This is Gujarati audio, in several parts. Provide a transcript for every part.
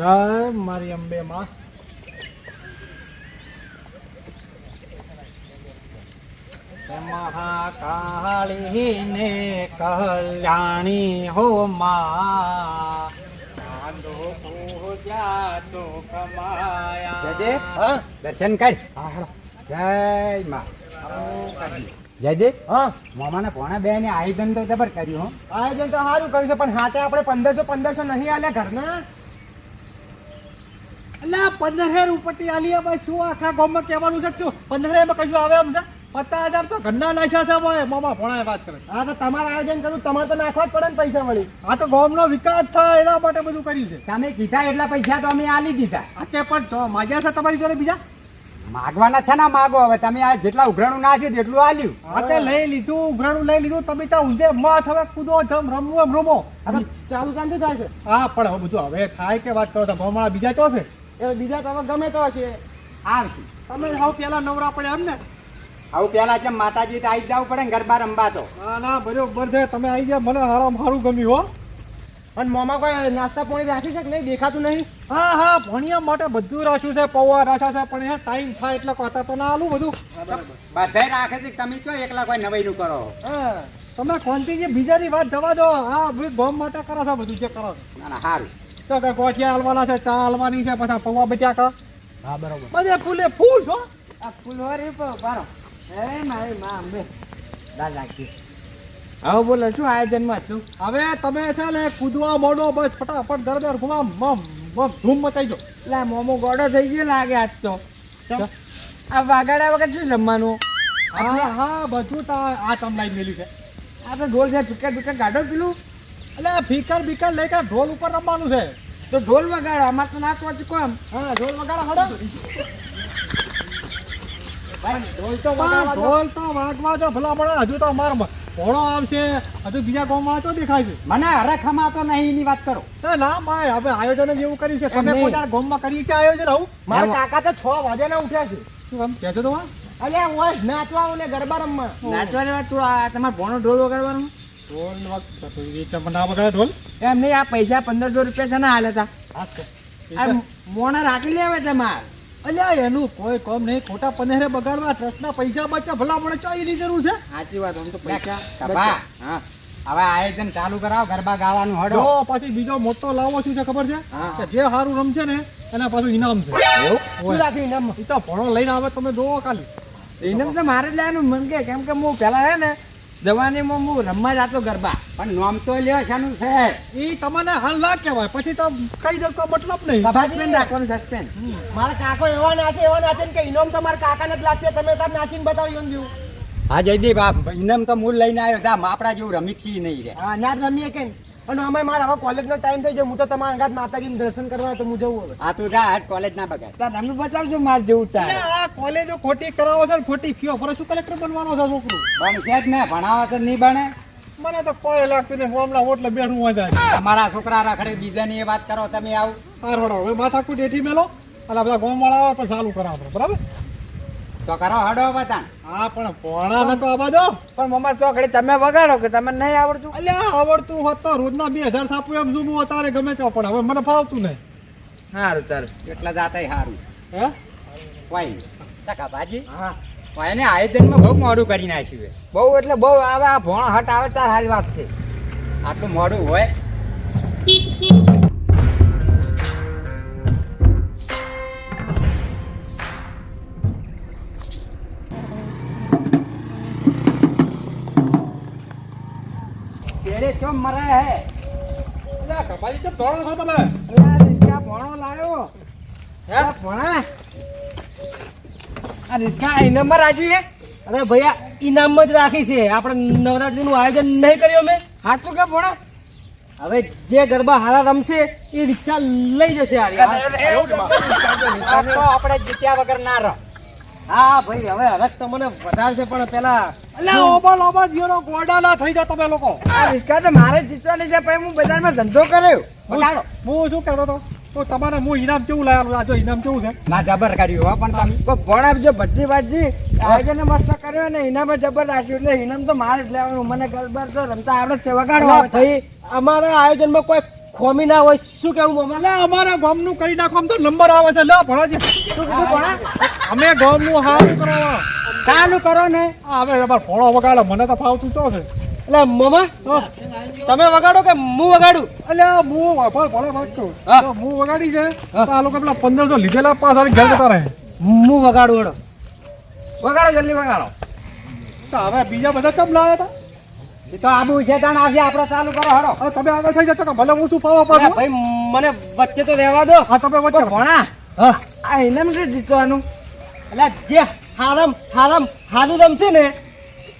જય મારી અંબે માં. મહાકાળી ને કલ્યાણી હો મા દર્શન કર. જય મા. જયદેવ હા. મોમાના પોણા બે ને આયોજન તો જબર કર્યું હો. આયોજન તો સારું કર્યું છે પણ હાથે આપણે પંદરસો પંદરસો નહીં આલ્યા ઘરના? એટલે પંદર હેર ઉપરથી આલી ભાઈ શું આખા ગામમાં કહેવાનું છે? શું? પંદર હેરમાં કશું આવે એમ છે? પચાસ હજાર તો ઘરના નાખ્યા છે ભાઈ મામા ભણાય વાત કરે. હા તો તમારે આયોજન કરવું તમારે તો નાખવા જ પડે ને પૈસા મળી હા તો ગામનો વિકાસ થાય એના માટે બધું કર્યું છે. તમે કીધા એટલા પૈસા તો અમે આલી દીધા. આ તે પણ માગ્યા છે તમારી જોડે બીજા? માગવાના છે ના માગો. હવે તમે આ જેટલા ઉઘરાણું નાખ્યું તેટલું આલ્યું. હા તે લઈ લીધું ઉઘરાણું લઈ લીધું. તમે ત્યાં ઊંધે માથ હવે કૂદો જમ રમવું એમ રમો. ચાલુ ચાલુ થાય છે. હા પણ હવે બધું હવે થાય કે વાત કરો તો ભમણા બીજા તો છે. એ બીજા તમે ગમે તો હશે. આવશે. તમે હાવ પેલા નવરા પડ્યા એમ ને આવું પેલા જેમ માતાજી તો આવી જ જવું પડે ને ગરબા રમવા તો ના ના બરોબર છે. તમે આવી ગયા મને હારા મારું ગમ્યું હો. અને મોમાં કોઈ નાસ્તા પાણી રાખ્યું છે કે નહીં? દેખાતું નહીં? હા હા ભણિયા માટે બધું રાખ્યું છે પૌવા રાખ્યા છે પણ એ ટાઈમ થાય એટલે કહેતા તો ના આલું બધું. બધાય રાખે છે તમે જો એકલા કોઈ નવાઈનું કરો? હા તમે કોન્ટીજી બીજાની વાત જવા દો. હા ભાઈ ગોમ માટે કરો છો બધું જે કરો છો. ના ના સારું તો કે ગોઠિયા હાલવાના છે ચા હાલવાની છે પછી પૌવા બટાકા હા બરોબર. બધે ફૂલે ફૂલ છો? આ ફૂલવારી બારો હે મારી માં અંબે દાદ રાખી હવે બોલો શું આયોજનમાં હતું? હવે તમે છે ને કૂદવા મોડો બસ ફટાફટ દર દર ઘુમા મમ મમ ધૂમ મચાઈ દો એટલે આ મોમો ગોડો થઈ ગયો લાગે આજ તો. આ વાગાડા વગર શું જમવાનું? હા હા બધું તા આ તમ લાઈ મેલ્યું છે. આ તો ઢોલ છે પિકર પિકર ગાડો પેલું. એટલે ફીકર બીકર લઈ કે ઢોલ ઉપર રમવાનું છે. તો ઢોલ વગાડ અમાર તો નાચવા ચૂકો એમ હા ઢોલ વગાડ હડો. ઢોલ તો ઢોલ તો વાગવા જો ભલા મળે હજુ તો અમાર ભોળો આવશે. હજુ બીજા ગામમાં તો દેખાય છે. મને હરખમાં તો નહીં એની વાત કરો. તો ના ભાઈ હવે આયોજન જ એવું કર્યું છે. તમે. કોઈ ગામમાં કરીએ છે આયોજન? આવું? મારા કાકા તો છ ના ઉઠ્યા છે. શું આમ કહેજો તો અલ્યા ઓય નાચવા ને ગરબા રમવા. નાચવાની વાત થોડો તમારે ભણો ઢોલ વગાડવાનું? ઢોલ વખત એ તમને ના વગાડે ઢોલ? એમ નહીં આ પૈસા પંદરસો રૂપિયા છે ને હાલે તા. હા તો. આ મોણા રાખી લેવે તમારે અલ્યા એનું કોઈ કામ નહીં ખોટા પનેરે બગાડવા ટ્રસ્ટના પૈસા બચ્યા ભલા મળે ચો એની જરૂર છે? સાચી વાત આમ તો પૈસા હા. હવે આયોજન ચાલુ કરાવો ગરબા ગાવાનું હડો. પછી બીજો મોટો લાવો શું છે ખબર છે. કે જે સારું રમશે ને એના પાછું ઇનામ છે. શું રાખ્યું ઇનામ? એ તો ભણો લઈને આવે તમે જોવો ખાલી. ઇનામ તો મારે જ લેવાનું. મન કે કેમ કે હું પેલા હે ને જવાનીમાં હું રમવા જતો ગરબા. પણ નોમ તો લ્યો શાનું છે. એ તમને હાલ ના કહેવાય. પછી તો કઈ દે તો મતલબ નહીં. સસ્પેન્ડ રાખવાનું સસ્પેન્ડ મારા કાકો એવા નાચે એવા નાચે ને કે ઇનામ મારા કાકાને જ લાગશે. તમે તાર નાચીને બતાવી દેવું હા જયદીપ આ ઇનામ તો મૂળ લઈને આવ્યો. જા આપણા જેવું રમી છીએ નહીં રે. હા ના રમીએ કે અને અમે મારા હવે કોલેજનો ટાઈમ થઈ જાય હું તો તમારા અંગાત માતાજીનું દર્શન કરવા તો હું જવું હવે. આ તું જા આજ કોલેજ ના બગાડ. તાર રમી બતાવજો માર જેવું તાર. આ કોલેજો ખોટી કરાવો છો ને ખોટી ફીઓ ભરે શું કલેક્ટર બનવાનો છે છોકરું? ભણશે જ ને ભણાવો તો નહીં ભણે મને તો કોઈ લાગતું નહીં હું હમણાં ઓટલે બેઠું હોય જાય. તમારા છોકરા રખડે બીજાની એ વાત કરો તમે આવું. હારવડો હવે માથાકૂટ એઠી મેલો. અને બધા બધા ગોમવાળા આવે પણ ચાલુ કરાવો બરાબર? તો કરો હડો બતાણ હા પણ પોણા ને તો આવા દો પણ મમ્મા તો ઘડી તમે વગાડો કે તમને નહીં આવડતું? અલ્યા આવડતું હોત તો રોજના બે હજાર સાપુ એમ શું અત્યારે ગમે ત્યાં પણ હવે મને ફાવતું નહીં. સારું તાર એટલા જાતે સારું હે? કોઈ ટકા ભાજી? હા. એને આયોજનમાં બહુ મોડું કરી નાખ્યું બહુ એટલે બહુ આવે આ ભોણ હટ આવે તાર સારી વાત છે. આટલું મોડું હોય? ક્यों મરે હે કપાલી છો તમે ભોણો ભોણા આ અરે ભૈયા ઇનામ જ રાખી છે આપણે નવરાત્રીનું આયોજન નહીં કર્યું અમે સાચું કે ભોણા હવે જે ગરબા હારા રમશે એ રિક્ષા લઈ જશે. આપણે જીત્યા વગર ના રહો હા ભાઈ હવે હરખ વધારે વધારશે પણ પેલા એટલે ઓબલ ઓબલ જીરો ગોડા ના થઈ જાવ તમે લોકો. આ રિક્ષા તો મારે જીતવાની છે પણ હું બજારમાં ધંધો કર્યો. બતાડો. હું શું કહેતો હતો? તો તમારે હું ઇનામ કેવું લાયેલું? આ જો ઇનામ કેવું છે? ના જબર કર્યું હો પણ તમે. પણ આપજો ભટ્ટી ભાજી આયોજન મસ્ત કર્યો ને ઇનામ જબર રાખ્યું એટલે ઇનામ તો મારે જ લેવાનું. મને ગરબર તો રમતા આવડે છે વગાડવા ભાઈ અમારા આયોજનમાં કોઈ ખોમી ના હોય શું કેવું મામા? એટલે અમારા ગામનું કરી નાખો આમ તો નંબર આવે છે. લો ભણાજી. શું કીધું ભણા? અમે ગામનું હારું કરવા. ચાલુ કરો ને. હવે અમાર ભણો વગાડો મને તો ફાવતું તો છે? એટલે મામા તમે વગાડો કે હું વગાડું? એટલે હું ભણ ભણે વાત કહું હા. વગાડી છે. આ લોકો પેલા પંદરસો લીધેલા પાછા ઘર જતા રહે. હું વગાડું વડો વગાડો જલ્દી વગાડો. તો હવે બીજા બધા કેમ લાવ્યા હતા? એ તો આબુ છે તાણ આવશે આપણે ચાલુ કરો હળો હવે તમે આગળ થઈ જશો ભલે હું શું પાવા ભાઈ મને વચ્ચે તો રહેવા દો. હા તમે વચ્ચે ભણા હા. આ એને છે જીતવાનું? એટલે જે હારમ હારામ હારું રમશે ને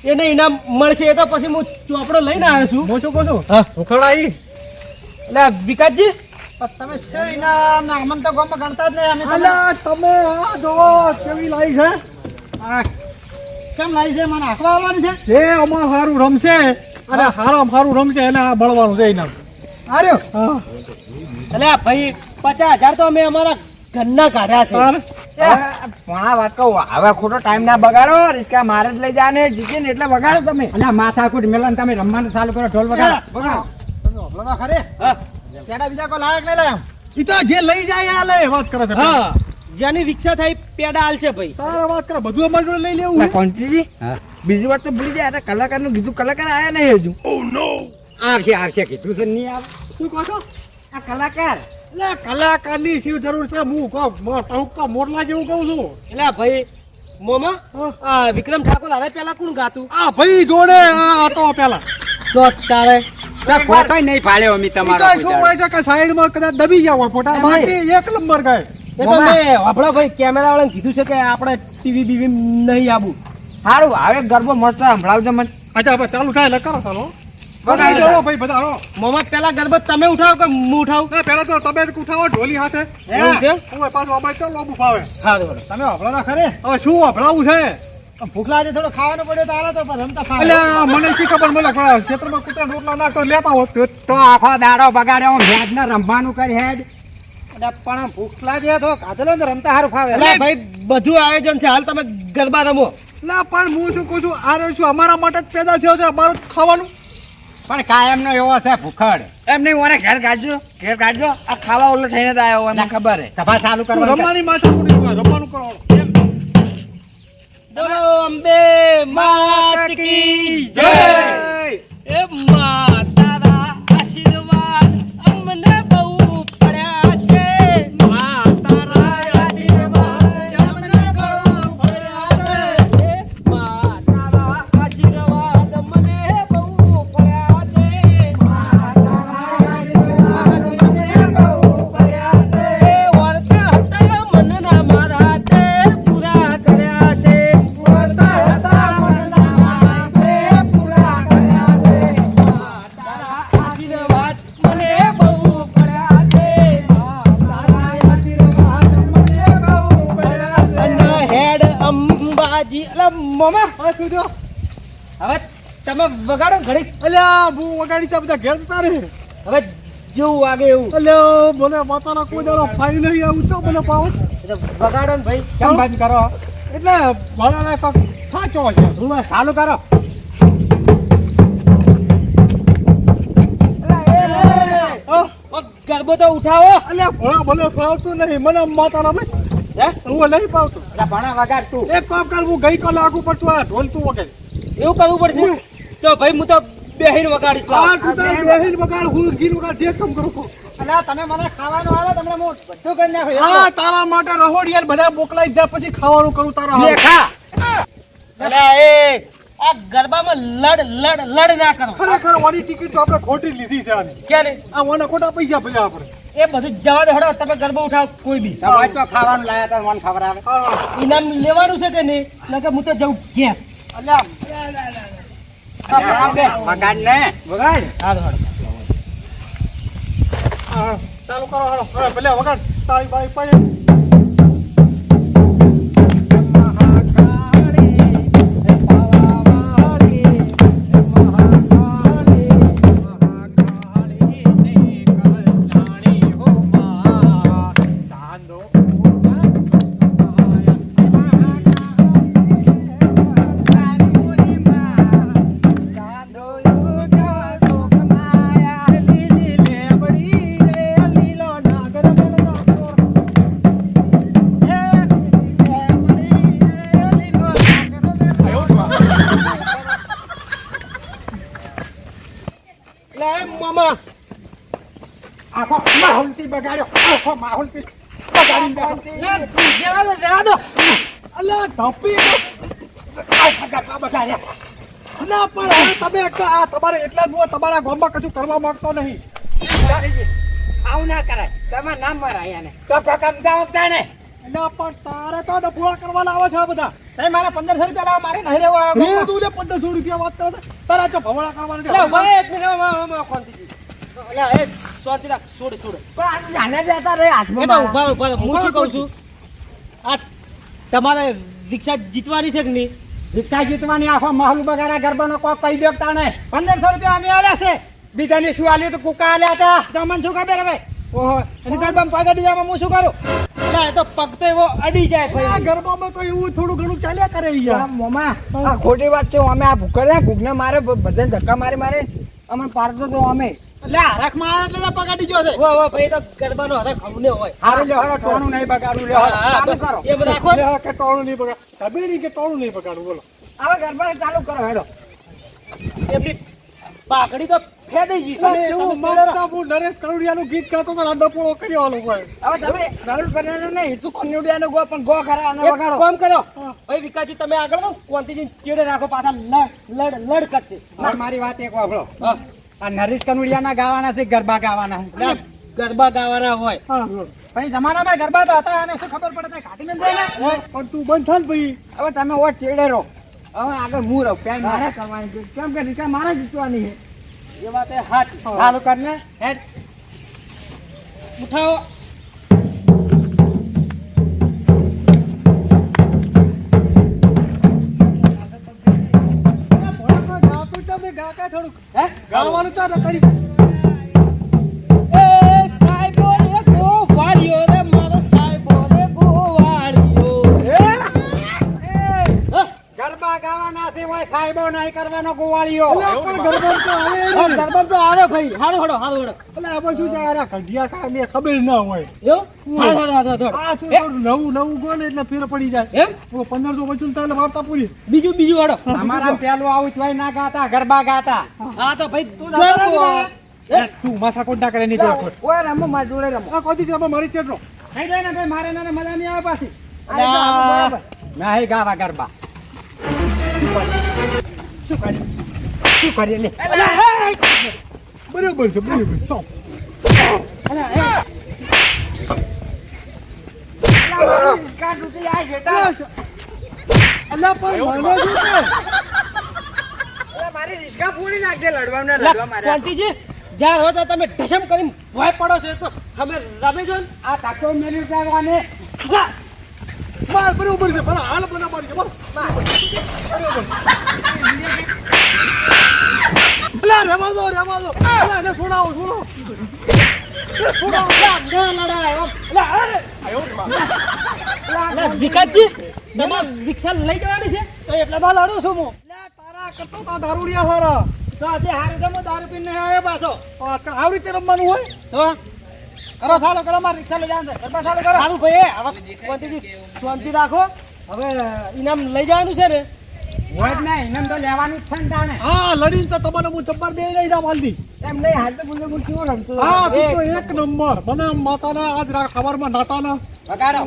એને ઇનામ મળશે એ તો પછી હું ચોપડો લઈને આવ્યો છું. હું શું કહું છું? હા. ઉખડાઈ એટલે વિકાસજી? તમે શું ઇનામ અમને તો ગામમાં ગણતા જ નહીં અમે તમે આ જોવો કેવી લાઈ છે. આ કેમ લાવી છે? મને આખવા આવવાની છે? જે અમાર સારું રમશે. અને હારામ સારું રમશે એને આ બળવાનું છે એના. આર્યો એટલે ભાઈ પચાસ હજાર તો અમે અમારા ઘરના કાઢ્યા છે. તાર વાત કહું હવે ખોટો ટાઈમ ના બગાડો રિસ્કા મારે જ લઈ જાને જીતે ને એટલે વગાડો તમે. અને માથાકૂટ મેલન તમે રમવાનું ચાલુ કરો ઢોલ વગાડો. બગાડો. ખરે તેડા બીજા કોઈ લાયક નહીં લાયક ઈ તો જે લઈ જાય આ લે વાત કરે છે. હા. જેની રિક્ષા થાય પેડા હાલ છે ભાઈ. તારા વાત કરે બધું અમારી જોડે લઈ લેવું કોન્ટીજી બીજી વાત તો ભૂલી જાય કલાકારનું કીધું કલાકાર આયા નહીં હજુ. આવશે આવશે કીધું છે નહીં આવે. શું કહો છો? આ કલાકાર. એટલે કલાકારની શું જરૂર છે? હું કહું મો- ટહુકા મોરલા જેવું કહું છું. એટલે ભાઈ મોમા હા. આ વિક્રમ ઠાકોર હારે પેલા કોણ ગાતું? આ ભાઈ જોડે આ આતો પેલા. તો તારે ફોટો નહીં ફાળ્યો અમી તમારો તો શું હોય છે કે સાઈડમાં કદાચ દબી ગયા હોય ફોટા. બાકી એક નંબર ગાય. એ તો મેં આપણા ભાઈ કેમેરા વાળાને કીધું છે કે આપણે ટીવી બીવી નહીં આવું સારું હવે ગરબો મસ્ત સંભળાવજો મને. અચ્છા હવે ચાલુ થાય એટલે કરો પેલા ગરબા તમે ઉઠાવો કે હું ઉઠાવું? ના પેલા તો તમે ઉઠાવો ઢોલી હાથે. એવું છે? હું પાછું અમારે ચાલો લોબુ હા તમે તો ખરે. હવે શું વફડાવું છે? ભૂખ લાગે થોડું ખાવાનું પડ્યું તો તો પણ રમતા ફાવે. એટલે મને શી ખબર મને ક્ષેત્રમાં કૂતરા રોટલા નાખતો લેતા હોત. તો આખો દાડો બગાડ્યો હેડ ને રમવાનું કરી હેડ. પણ ભૂખ લાગે તો કાધલો ને રમતા હારું ફાવે. એટલે ભાઈ બધું આયોજન છે. હાલ તમે ગરબા રમો. ના પણ હું શું કહું છું આ રહ્યો છું. અમારા માટે જ પેદા થયો છે અમારું ખાવાનું. પણ કાયમ નો એવો છે ભૂખડ. એમ નહીં મને ઘેર કાઢજો ઘેર કાઢજો આ ખાવા ઓલો થઈને જ આવ્યો હોય મને ખબર છે સભા ચાલુ કરવાની છે. રમવાની માથા કૂટી રમવાનું કરવાનું બોલો અંબે માત કી જય. એ મોમા હા શું થયો? હવે તમે વગાડો ઘડી અલ્યા હું વગાડી છે બધા ઘેર જતા રહે. હવે જેવું વાગે એવું. અલ્યા મને માતાના કોઈ દાડો ફાઈ નહીં આવું તો મને પાવો. વગાડો ને ભાઈ. કેમ કરો? એટલે ભણાના કોક સાચો છે. હું ચાલુ કરો? ગરબો તો ઉઠાવો. અલ્યા ભણા ભલે ફાવતું નહીં મને માતાના બસ હે? નહીં પાવતું ભણા વગાડ તું. એક કામ કર હું ગઈ કાલે આગુ પડતું આ ઢોલ તું એવું કરવું પડશે? તો ભાઈ હું તો બેહીને વગાડીશ લાવ. તું તાર બેહીન વગાડ હું ગીર વગાડ જે કામ કરું. એટલે તમે મને ખાવાનું આવે તમને હું બધું કરી નાખું હા તારા માટે રહોડ યાર બધા મોકલાઈ જા પછી ખાવાનું કરું તારા. ખા. અલ્યા એ આ ગરબામાં લડ લડ લડ ના કરો. ખરેખર વાની ટિકિટ તો આપણે ખોટી લીધી છે આની. ક્યાં ને આ વાના ખોટા પૈસા ભર્યા આપણે. એ બધું જવા દે હડો તમે ગરબો ઉઠાવ કોઈ બી. તમે તો ખાવાનું લાયા તા મને ખબર આવે. ઇનામ લેવાનું છે કે નહીં? નકે હું તો જઉં ઘેર. અલ્યા. વગાડ ને વગાડ હા. તો હા, ચાલુ કરો હડો પેલે ભલે વગાડ. તાળી બાળી પાડી. બગાડ્યો. આખો માહોલથી બગાડી નાખ્યો. લે, દો, અલ્યા ધપી બગાડ્યા. અલ્યા પણ હવે તમે આ તમારે એટલા જ તમારા ગામમાં કશું કરવા માંગતો નહીં. આવું ના કરાય. તમારે નામ મરાય એને તો કોક સમજાવો ને અલ્યા પણ તારે તો છે બધા. મારા પંદરસો રૂપિયા લાવો મારે નહીં રહેવું આ તું ને પંદરસો રૂપિયા વાત કરે તારા જો ભવડા કરવાના છે. લે, ઊભા એક મિનિટ, ઊભા, ઊભા, શાંતિથી. એ, શાંતિ રાખ, છોડ, છોડ. પણ આ જાને રહેતા રે હાથમાં તો ઊભા ઊભા હું શું કહું છું? આ તમારે રિક્ષા જીતવાની છે કે નહીં? રિક્ષા જીતવાની આખો માહોલ ગરબા ગરબાનો કોક કહી દો તાણે. પંદરસો રૂપિયા અમે આલ્યા છે. બીજાને શું આલ્યું તો કુકા આલ્યા હતા? તમને શું ખબર હવે? ઓહો અને ગરબામાં પગાડી જવામાં હું શું કરું? લે, તો પગ તો એવો અડી જાય આ ગરબામાં તો એવું થોડું ઘણું ચાલ્યા કરે યાર. મોમાં આ ખોટી વાત છે અમે આ ભૂખર ને ભૂખને મારે બધા ધક્કા મારે મારે. અમે પાડતો તો અમે. એટલે હરખમાં આવ્યો એટલે પગાડી ગયો છે. વાહ, વાહ, ભાઈ, તો ગરબાનો હરખ હમને હોય. હારું લ્યો હવે ટોણું નહીં બગાડવું લ્યો હા, હા, ચાલુ બસ. કરો. એ રાખો. લે, કે ટોળું નહીં બગાડ. તમે કે ટોળું નહીં બગાડું બોલો. હવે ગરબા ચાલુ કરો હેડો. એમની પાઘડી તો ફેડી ગઈ. છે. એવું માનતા હું નરેશ કરોડિયાનું ગીત ગાતો તો ડફોળો કર્યો હવે તમે રાહુલ નહીં કોન્યુડિયાનો ગો પણ ગો ખરા અને એક વગાડો. કામ કરો. ભાઈ વિકાસજી તમે આગળ કોંતીજી ચેડે રાખો પાછા લડ લડ લડ કરશે મારી વાત એક વાપરો. હા. આ નરેશ કનુડિયાના ગાવાના છે ગરબા ગાવાના. ગરબા ગાવાના હોય. હા. જમાનામાં ગરબા તો હતા અને શું ખબર પડે ખાતી મેં દે ને. પણ તું બંધ થાય ભાઈ. હવે તમે ઓ ચેડે રહો. હવે આગળ હું રહું. પેન મારે કરવાની છે. કેમ કે રીટા મારે જીતવાની છે. એ વાત હાથ ચાલુ કર હેડ. ઉઠાવો. હે? ગાવાનું તો કરી એ સાહેબો રે ગોવાળિયો રે મારો સાહેબો રે. ગરબા ગાવાના છે હોય સાહેબો નહીં કરવાનો ગોવાળીઓ પણ ગરબામાં તો આવે. ગરબા તો આવે ભાઈ. હાલો હડો હાલો હડો આમાં શું છે આ ઘડિયા ખા ને ખબર ના હોય. એવું? હા હા હા નવું નવું ગોને એટલે ફેર પડી જાય. એમ? ઓ, પંદરસો બચું તો એટલે વાર્તા પૂરી. બીજું બીજું વાળો અમારા પેલું આવું જ ના ગાતા ગરબા ગાતા. હા તો ભાઈ તું તું માથા કોટ ના કરે નહીં કોઈ. ઓય રમો માર જોડે રમો. આ કોઈ દી મારી ચેટલો? થઈ જાય ને ભાઈ મારે નાને મજા નહીં આવે પાછી. આ હે આપણે. ગાવા ગરબા. શું કરીએ શું કરીએ લે. બરાબર છે બરાબર છે. તમે ઢસમ કરીને ભોય પડો તો તમે રમે છો આ ધક્કો મેલ્યું જવાને માર બરોબર છે ભલા હાલ બરાબર છે બોલો અલા રહેવા દો રહેવા અલા લડાય, આમ. વિકાસજી તમારે રિક્ષા લઈ જવાની છે તો એટલે તો લડું છું હું તારા કરતો તો દારૂડિયા હારા તો આજે હારે છે દારૂ પીને આવ્યો પાછો આવી રીતે રમવાનું હોય તો કરો ચાલો રિક્ષા લઈ જવાનું છે ગરબા ચાલુ કરો સારું ભાઈ હવે કોંતીજી શાંતિ રાખો હવે ઇનામ લઈ જવાનું છે ને હોય નહીં ઇનામ તો લેવાનું જ છે ને હા લડીને તો તમારે હું જબ્બર બે લઈ જાવ હાલથી. એમ નહીં હાલ તો બોલે કેવો રમતો? હા તું તો એક નંબર. મને માતાના આજ ખબરમાં નાતાના. વગાડો.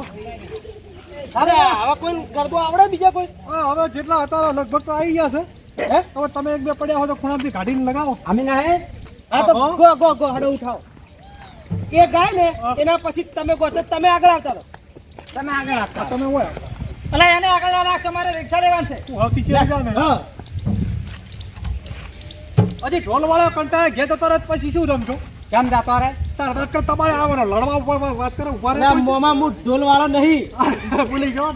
અરે હવે કોઈ ગરબો આવડે બીજા કોઈ? હા હવે જેટલા હતા લગભગ તો આવી ગયા છે. હે? હવે તમે એક બે પડ્યા હોય તો ખૂણાથી કાઢીને લગાવો. અમે ના હે? હા તો હા. ગો ગો ગો હડો ઉઠાવો. એ ગાય ને એના પછી તમે ગો તો તમે આગળ આવતા રહો. તમે આગળ આવતા તમે હોય. એટલે એને આગળ રાખશો મારે રિક્ષા લેવાનું છે. તું ને હા. હજી ઢોલ વાળો કંટાળે ઘેર જતો રહે પછી શું રમશો? કેમ જાતો રહે? તાર વાત તમારે આવવાનો લડવા ઉપર વાત કરો ઊભા ના રહે મોમાં હું ઢોલ વાળો નહીં ભૂલી ગયો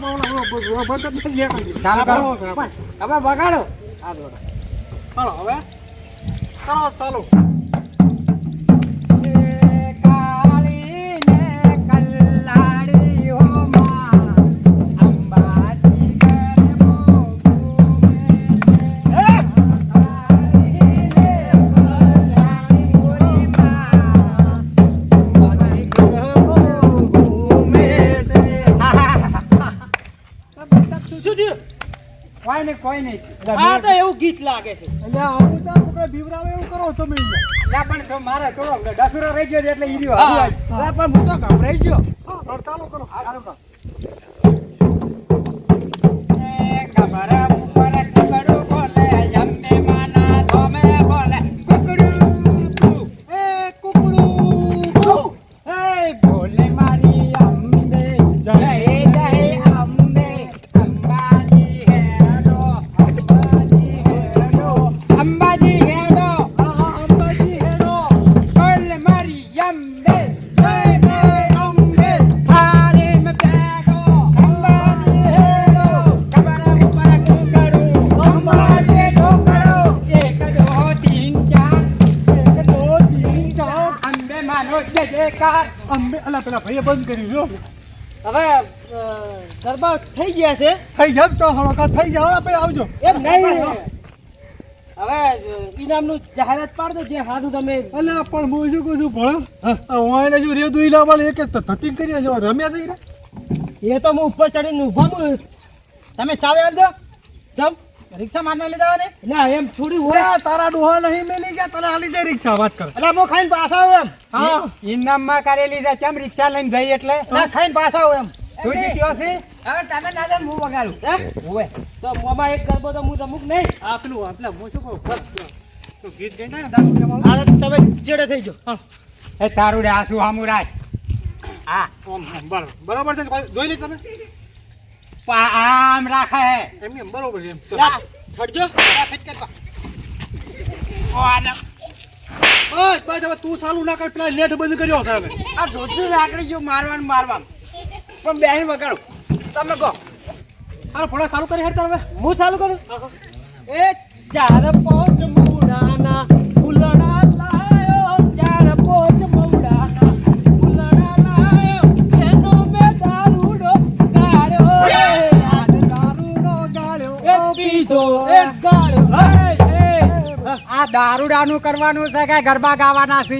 જ નથી. ચાલો કરો. હવે વગાડો. ચાલો હવે. કરો ચાલો. એવું લાગે છે. એટલે આવું તો આપણે બીવરાવે એવું કરો તમે ના પણ તો મારે થોડો ડસુરો રહી ગયો એટલે ઈ રહ્યો. હા. પણ હું તો ગભરાઈ ગયો. હડતાલો કરો હા ખબર પેલા ભાઈએ બંધ કર્યું જો હવે ગરબા થઈ ગયા છે. થઈ જાવ તો હળો થઈ જાવ આપણે આવજો. એમ નહીં. હવે ઇનામનું જાહેરાત પાડ દો જે હાથું તમે. અલે પણ હું શું કહું છું ભણ હું એને જો રેદુ ઈલા વાલે એક જ થતી કરી જો રમ્યા થઈ એ તો હું ઉપર ચડીને ઊભાનું તમે ચાવે આવજો ચમ રિક્ષા મારને લીધા ને એટલે એમ થોડી હોય. તારા ડોહા નહીં મેલી ગયા તને હાલી દે રિક્ષા વાત કર. એટલે હું ખાઈને પાછા આવું એમ. હા. ઇનામમાં કરેલી છે કેમ રિક્ષા લઈને જઈ એટલે? ના ખાઈને પાછા આવું એમ. તું જીત્યો છે? હવે તમે ના જાણ હું વગાડું. હે? તો મોમાં એક ગરબો તો હું રમુક નહીં. આપલું પેલું આપલા હું શું કહું? તો ગીત ગઈ ના દારૂ તમે ચેડે થઈ જાઓ. હા. એ તારું રે આસુ હામુ રાખ. આમ, આમ, બરાબર બરાબર છે જોઈ લે તમે. આમ રાખે. હે એમ એમ બરોબર છે ફિટ ચલો. ઓ છડજો બસ બસ હવે તું ચાલુ ના કર પેલા નેટ બંધ કર્યો છે હવે. આ ધોતું લાકડી જો મારવાનું મારવાનું. પણ બેહી વગાડો. તમે કહો. હાલો ભણા ચાલુ કરી હેડ તાર હવે. હું ચાલુ કરું? એ ચાર પાંચ મૂડાના ગાળ્યો આ દારૂડાનું કરવાનું છે કે ગરબા ગાવાના છે?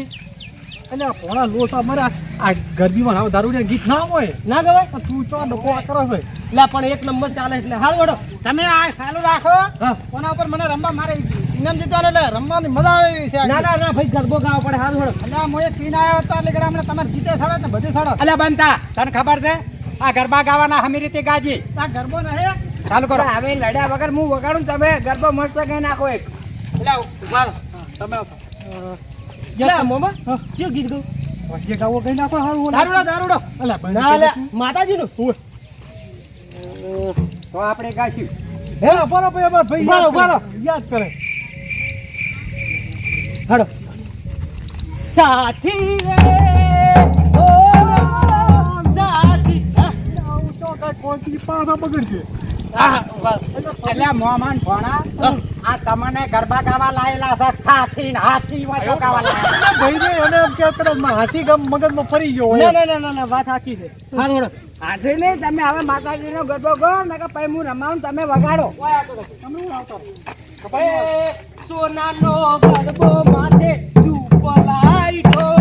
એટલે પોણા લોસ આ મારા આ ગરબીમાં આવો દારૂ ગીત ના હોય. ના ગવાય? તું તો ડકો આ કરો છે? લે પણ એક નંબર ચાલે એટલે. હાલ વડો તમે આ સાલું રાખો. કોના ઉપર મને રમવા મારે ઇનામ જીતવાનું એટલે રમવાની મજા આવે છે ના ના ના ભાઈ ગરબો ગાવો પડે. હાલ વડો અલ્યા હું એક પીન આવ્યો હતો એટલે ગડા હમણાં તમારે જીતે સડો ને બધું સડો અલ્યા બનતા. તને ખબર છે? આ ગરબા ગાવાના હમી રીતે ગાજી. આ ગરબો નહીં. ચાલુ કરો. હવે લડ્યા વગર હું વગાડું તમે ગરબો મસ્ત કઈ નાખો એક. એટલે તમે ગીત ગાવો? કઈ નાખો હારું દારૂડો દારૂડો. ના લે માતાજીનું. તો આપણે ગાઈશું. હે બરો ભાઈ ભાઈ ઊભા રહો, ઊભા યાદ કરે. હડો સાથી રે ઓ સાથી. હા, તો કાંઈ કોણથી પાછા બગડશે. એટલે મોમાન ભોણા આ તમને ગરબા ગાવા લાયેલા છે સાથી હાથી ગાવા લાયેલા. ભાઈ ને એને એમ કે હાથી ગમ મગજમાં ફરી ગયો ના ના ના ના વાત સાચી છે. આજે નહીં તમે હવે માતાજીનો ગરબો ગો ને કે પછી હું રમાવું તમે વગાડો. એ સોનાનો ગરબો માથે ધૂપલાઈ ઢોળી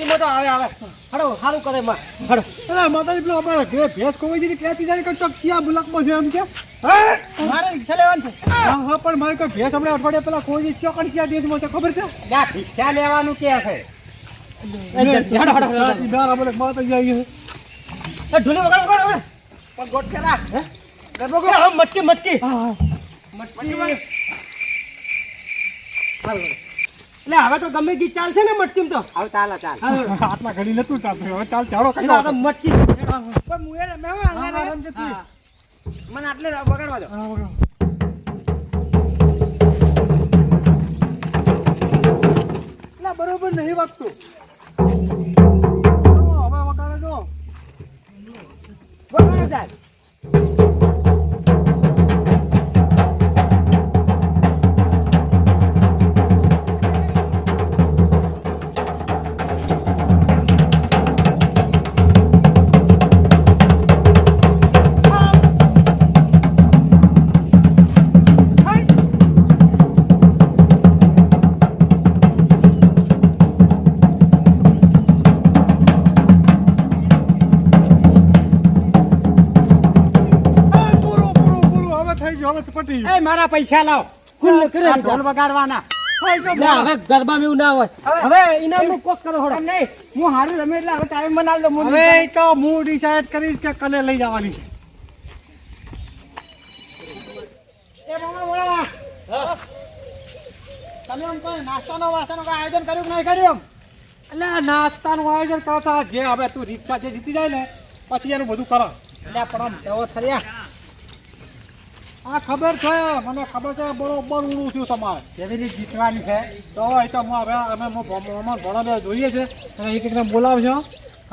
નવરાત્રીમાં તો આવે આવે. હડો સારું કરે માં. હડો અરે માતાજી પેલો અમારા ઘરે ભેંસ ખોવાઈ દીધી ક્યાંથી જાય કે ચોક ક્યાં બુલાકમાં છે એમ કે. મારે રિક્ષા લેવાનું છે. હા હા પણ મારે કોઈ ભેંસ હમણાં અઠવાડિયા પેલા કોઈ ચોકડ ક્યાં દેશમાં છે ખબર છે? લ્યા, ભિક્ષા લેવાનું કે છે. હડો હડો બાર આપણે માતાજી આવી છે. એ ઢોલી વગાડ વગાડ વગાડ. પણ ગોઠ ખરા ગરબો ગો મટકી મટકી. હા મટકી મટકી એટલે હવે તો ગમે ગીત ચાલશે ને મટકીમ તો. હવે ચાલો ચાલ. આટલા ઘડી નતું ચાલતું. હવે ચાલ ચાલો કઈ હવે મટકી પણ હું એ રમ્યો મને આટલે વગાડવા દો. એટલે બરોબર નહીં વાગતું. હવે વગાડે જો વગાડો ચાલ. ગયું. એ મારા પૈસા લાવ. ખુલ્લે કરે ઢોલ વગાડવાના. ના, હવે એવું ના હોય. હવે ઇનામનું કોક કરો હળો. નહીં. હું હારું રમે એટલે હવે તારે મને દો હવે તો હું ડિસાઈડ કરીશ કે કને લઈ જવાની છે. એ મામા મોળા તમે એમ કહો નાસ્તાનો વાસણનો કાંઈ આયોજન કર્યું કે નહીં કર્યું એટલે નાસ્તાનું આયોજન કરો જે હવે તું રિક્ષા જે જીતી જાય ને પછી એનું બધું કરો. એટલે પણ આમ થયા આ ખબર છે? મને ખબર છે બરોબર ઉડું છું તમારે. કેવી રીતે જીતવાની છે? તો એ તો હું હવે અમે મહેમાન ભણો જોઈએ છે. અને એક એકને બોલાવજો.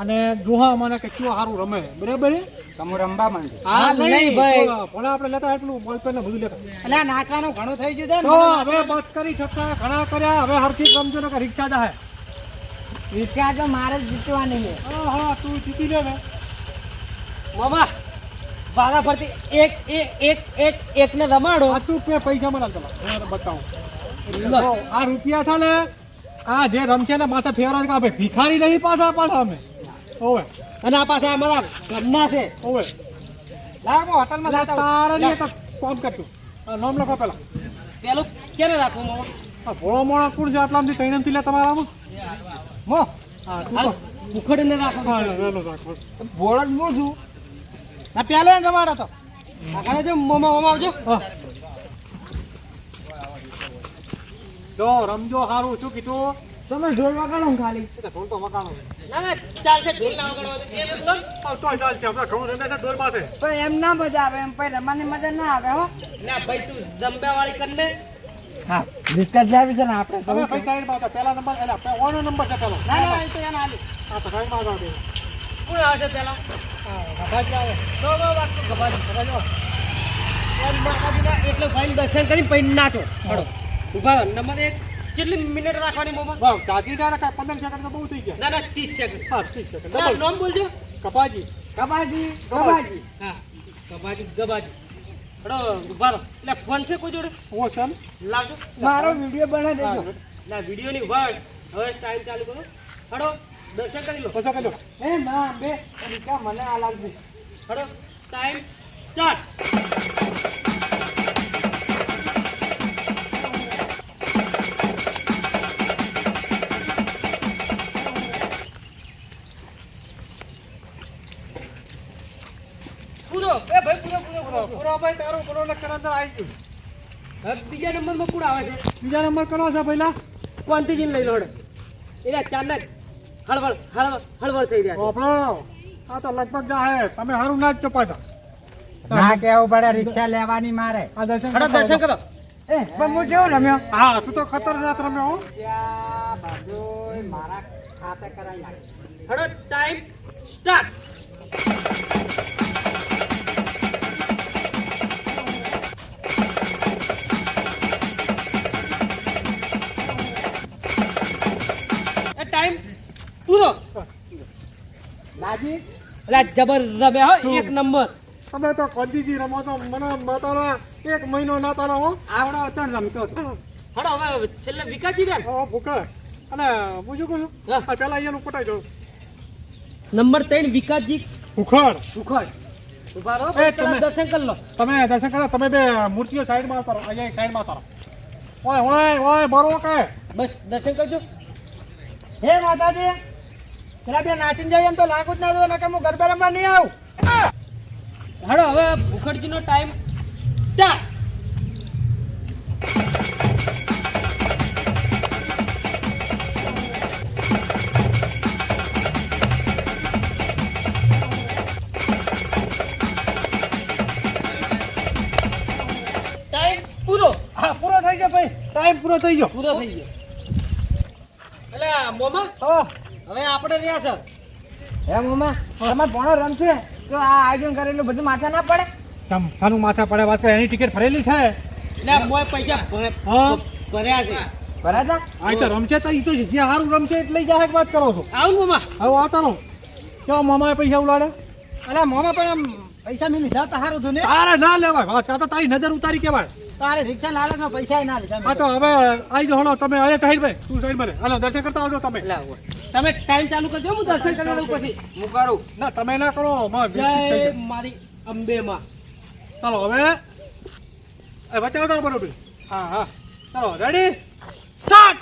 અને જોહા મને કે કેવું સારું રમે. બરાબર? તમે રમવા માંડો. હા, નહીં ભાઈ. ભલે આપણે લેતા એટલું બોલ પેન ને બધું લેતા. એટલે નાચવાનું ઘણું થઈ ગયું છે ને તો હવે બસ કરી છક્કા ઘણા કર્યા હવે હરખી રમજો ને કે રિક્ષા દાહે રિક્ષા તો મારે જ જીતવાની છે. હા હા તું જીતી લે ને. મામા વારા ફરતી એક એક એક એક એકને રમાડો. આ તું પે પૈસા મને તમે બતાવો. આ રૂપિયા છે ને આ જે રમશે ને માથે ફેરવા કે આપણે ભિખારી નહીં પાછા પાછા અમે. ઓવે. અને આ પાછા અમારા ઘરના છે. ઓવે. લાગો હોટલમાં જતા તારે નહીં તો કોમ કરતું નામ લખો પેલા. પેલું ક્યારે રાખવું મો આ ભોળો મોળો કોણ છે આટલામાંથી ત્રણેયથી લે તમારામાં? મો હા તું રાખો. રાખો. ભોળો જ હું છું. આ પેલો એને રમાડો તો. આગળ જો મામા મામા આવજો. જો રમજો સારું શું કીધું? તમે ઢોલ વગાડો ખાલી. ઢોલ તો મકાનો ના ના ચાલશે ઢોલ ના વગાડો. એ. તો? ચાલશે. આપણે ઘણું રમે છે ઢોલ માથે. પણ એમ ના મજા આવે એમ પછી રમવાની મજા ના આવે હો. ના ભાઈ તું જંબે વાળી કરીને હા ડિસ્કસ લાવી છે ને આપણે તમે ભાઈ સાઈડમાં હતા. પહેલા નંબર એટલે ઓનો નંબર છે પેલો ના ના એ તો એને આલી હા તો સાઈડમાં દે કોણ આવશે પેલા એટલે ભાઈ દર્શન કરી પછી નાચો હળો ઊભા મિનિટ રાખવાની મોમાં ના પંદર સેકન્ડ તો બહુ થઈ ગયા ના ના ત્રીસ હા ત્રીસ નામ બોલજો કપાજી કબાજી કબાજી હા ગભાજી ગભાજી હળો ઊભા એટલે ફોન છે કોઈ જોડે ઓ ને? મારો વીડિયો બનાવી દેજો ના વિડીયોની વર્ડ હવે ટાઈમ ચાલુ કરો. હળો. દર્શન કરી લો. પૈસા કર્યો એ માં બે. રિક્ષા મને આ લાગશે હડો ટાઈમ સ્ટાર્ટ ભાઈ તારું પૂરો લખન અંદર આવી ગયું. હવે બીજા નંબરમાં કોણ આવે છે? બીજા નંબર કરો છે પહેલા? કોંતીજીને લઈ લો એટલે ના હળવળ હળવળ હળવળ થઈ રહ્યા આ તો લગભગ જાહે. તમે સારું ના જ છો પાછા. ના કેવું પડે રિક્ષા લેવાની મારે. હળો દર્શન કરો. એ પણ હું કેવું રમ્યો? હા તું તો ખતરનાક રમ્યો હો. ત્યાં બાજુ મારા ખાતે કરાવી નાખ. હળો ટાઈમ સ્ટાર્ટ પૂરો. લાજી એટલે જબર રમે હો એક નંબર. તમે તો કદીજી રમો તો મને માતાના એક મહિનો ના તારો હો. આવડો હતો રમતો હતો. હવે છેલ્લે વિકાસજી ને ઓ ભૂકે અને હું શું કહું છું? પેલા અહીંયાનું પટાઈ જાઉં. નંબર ત્રણ વિકાસજી પેલા તમે- દર્શન કરી લો. તમે દર્શન કરો તમે બે મૂર્તિઓ સાઈડમાં કરો અહીંયા સાઈડમાં કરો ઓય ઓય ઓય બરો કે. બસ દર્શન કરજો. હે માતાજી? પેલા બે નાચીને જાય એમ તો લાગુ ના દો નકર હું ગરબા રમવા નહીં હાડો હવે મુખર્જીનો ટાઈમ સ્ટાર્ટ પૂરો. થઈ ગયો ભાઈ. ટાઈમ પૂરો થઈ ગયો. પૂરો થઈ ગયો. એટલે મોમા? હા. હવે આપણે રહ્યા છે હે મમ્મા તમારે ભણો રમશે તો આ આયોજન કરેલું બધું માથા ના પડે? તમ સાનું માથા પડે વાત કરે એની ટિકિટ ફરેલી છે. એટલે મોય પૈસા. ભર્યા છે. બરાબર આ તો રમશે તો ઈ તો જે સારું રમશે એટલે જ આ વાત કરો છો. આવું મોમા હવે આવતા રહો. કેવો મામાએ પૈસા ઉલાડે અરે મામા પણ પૈસા મેં લીધા તો સારું હતું ને? તારે ના લેવાય. વાત આ તો તારી નજર ઉતારી કેવાય તારે રિક્ષા લાલચમાં પૈસા ના લીધા આ તો હવે આવી જાઓ તમે હવે સાઈડ ભાઈ તું સાઈડ મને હાલો દર્શન કરતા આવજો તમે. તમે ટાઈમ ચાલુ કરજો હું દર્શન કરી લઉં પછી. હું કરું? ના તમે ના કરો માં જય. મારી અંબે માં ચાલો હવે એ આવતો બરોબર. હા હા. ચાલો રેડી સ્ટાર્ટ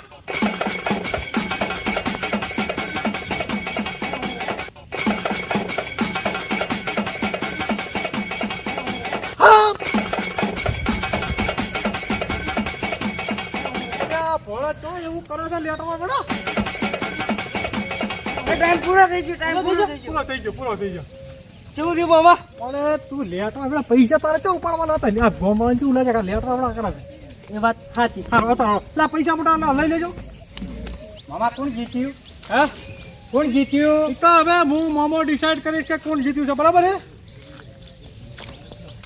કરો છો પડો ટાઈમ પૂરો થઈ ગયો ટાઈમ પૂરો થઈ ગયો. પૂરો થઈ ગયો પૂરો થઈ ગયો. કેવું થયું મોમા અરે તું લેટર આપણા પૈસા તારે ચો ઉપાડવાના હતા? આ ગોમાં શું લાગે કે લેટર કરે છે. એ વાત સાચી. હારો તારો લા પૈસા મોટા ના લઈ લેજો. મામા કોણ જીત્યું? હે? કોણ જીત્યું? તો હવે હું મોમો ડિસાઈડ કરીશ કે કોણ જીત્યું છે બરાબર છે?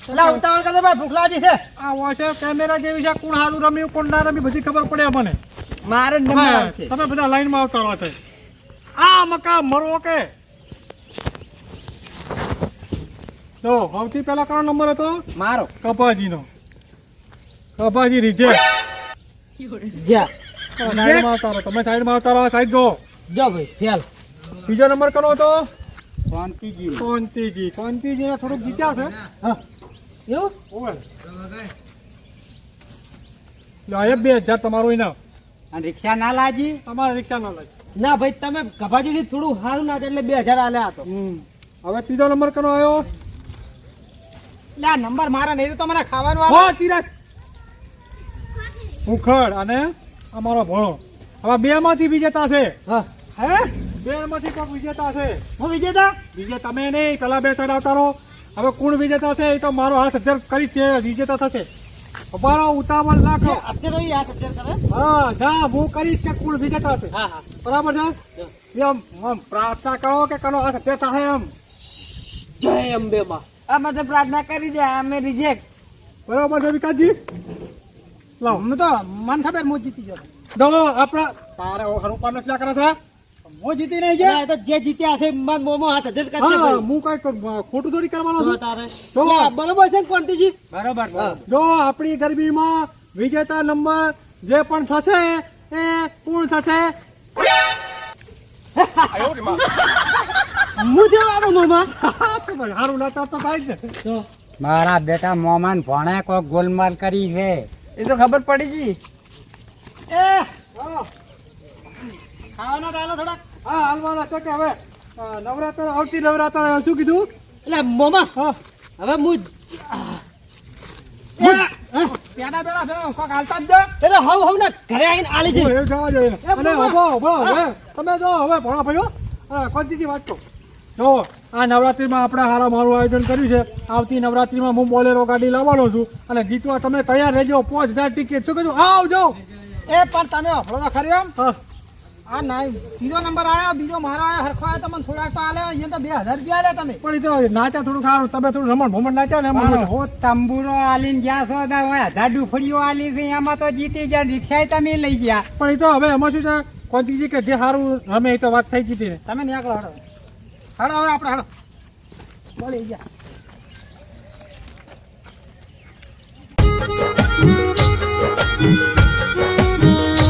એટલે ઉતાવળ કરતો ભાઈ ભૂખ લાગી છે. આ હોય કેમેરા જેવી છે કોણ સારું રમ્યું કોણ ના રમ્યું બધી ખબર પડે મને મારે નંબર તમે બધા લાઈનમાં આવતા રહો છે. આ મકા મરો કે? તો સૌથી પહેલા કયો નંબર હતો? મારો. કપાજીનો. કપાજી રિજેક્ટ જા. સાઈડમાં આવતા રહો તમે સાઈડમાં આવતા રહો સાઈડ જો જો ભાઈ ફેલ બીજો નંબર કયો હતો? શાંતિજી. કોંતીજી કોંતીજી થોડુંક જીત્યા છે. એવું? ઓવે. બે હજાર તમારું ઇનામ અને રિક્ષા ના લાજી? તમારે રિક્ષા ન લાજી ના ભાઈ તમે ગભાજીથી થોડું હાલ ના એટલે બે હજાર આલ્યા હતો હવે ત્રીજો નંબર કનો આવ્યો ના નંબર મારા નહીં તો મને ખાવાનું આવે. તિરાજ. ઉખડ અને અમારો ભણો. હવે બે માંથી વિજેતા છે. હા. હે? બે માંથી કોક વિજેતા છે. હું વિજેતા? વિજે તમે નહીં પેલા બે ચડાવતા રહો. હવે કોણ વિજેતા છે એ તો મારો હાથ અધ્યક્ષ કરી છે વિજેતા થશે. અમારો ઉતાવળ ના કરો અત્યારે યાદ અત્યારે કરે હા જા હું કરીશ કે કોણ વિજેતા છે હા હા. બરાબર છે? એમ આમ પ્રાર્થના કરો કે કનો હાથ અત્યારે થાય એમ. જય અંબે માં અમે તો પ્રાર્થના કરી દે અમે રિજેક્ટ બરાબર છે વિકાસજી? લાવ હું તો મન ખબર હું જીતી જતો દો આપણા તારે હરું પાન નથી કરે છે? હું જીતી નહીં જાય તો જે જીત્યા હશે માર મોમો હાથ હજાર કરશે હા હું કઈ ખોટું થોડી કરવાનો છું? તારે. જો. બરોબર છે કોંતીજી બરોબર જો આપણી ગરબીમાં વિજેતા નંબર જે પણ થશે એ પૂર્ણ થશે? હું દેવાનો મોમા? સારું લાતા તો થાય છે મારા બેટા મોમાન ભણે કોઈ ગોલમાલ કરી છે. એ તો ખબર પડી ગઈ. એ હા. ડાલો થોડાક. હા હાલવાના કે હવે નવરાત્ર આવતી નવરાત્ર શું કીધું? એટલે મોમા હવે હું. પેડા પેડા પેડા કોક હાલતા જ એટલે હવ હવ ને ઘરે આવીને આલી જઈ એ જવા જોઈએ અને ઊભો હવે તમે જો હવે ભણો ભાઈઓ વાત કહો જો આ નવરાત્રિમાં આપણે હારા મારું આયોજન કર્યું છે. આવતી નવરાત્રીમાં હું બોલેરો ગાડી લાવવાનો છું. અને જીતવા તમે તૈયાર રહેજો. પાંચ હજાર ટિકિટ શું કહેજો આવજો એ પણ તમે હફળો ખરી એમ. હા. આ ના ત્રીજો નંબર આવ્યો બીજો મારો આવ્યો હરખો આવ્યો તમને થોડાક તો આલે. અહીંયા તો બે હજાર રૂપિયા આલે તમે. પણ તો થોડું સારું તમે થોડું રમણ ભમણ નાચ્યા ને હો તંબુરો આલીને ગયા છો તો હજાર ડુફડીઓ આલી છે એમાં તો જીતી ગયા રિક્ષાએ તમે લઈ ગયા. પણ એ તો હવે એમાં શું છે? કોંતીજી કે જે સારું રમે એ તો વાત થઈ ને તમે નીકળો હડો હડો હવે આપણે હડો મળી ગયા.